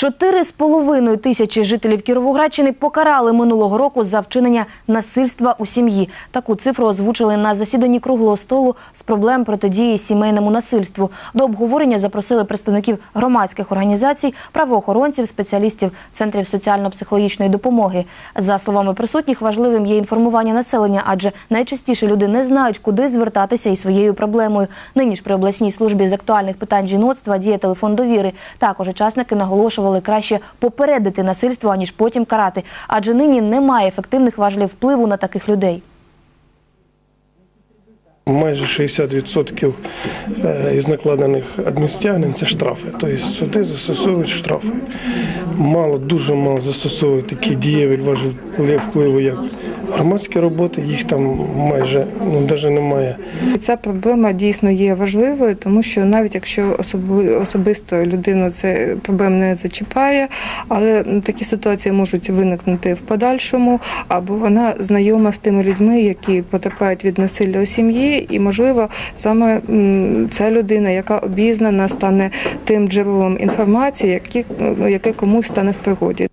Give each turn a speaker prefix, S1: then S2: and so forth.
S1: Чотири з половиною тисячі жителів Кіровоградщини покарали минулого року за вчинення насильства у сім'ї. Таку цифру озвучили на засіданні круглого столу з проблем протидії сімейному насильству. До обговорення запросили представників громадських організацій, правоохоронців, спеціалістів центрів соціально-психологічної допомоги. За словами присутніх, важливим є інформування населення, адже найчастіше люди не знають, куди звертатися із своєю проблемою. Нині ж при обласній службі з актуальних питань жіноцтва діє телефон довіри. Також учасники наголошували краще попередити насильство, аніж потім карати, адже нині немає ефективних важелів впливу на таких людей.
S2: Майже 60% е, із накладених адмінстягнень це штрафи. Тобто суди застосовують штрафи. Мало, дуже мало застосовують такі дієві важливі впливи, як громадські роботи, їх там майже ну, навіть немає.
S3: Ця проблема дійсно є важливою, тому що навіть якщо особи- особисто людину це проблем не зачіпає, але такі ситуації можуть виникнути в подальшому, або вона знайома з тими людьми, які потерпають від насилля у сім'ї, і можливо саме ця людина, яка обізнана, стане тим джерелом інформації, які, яке комусь стане в пригоді.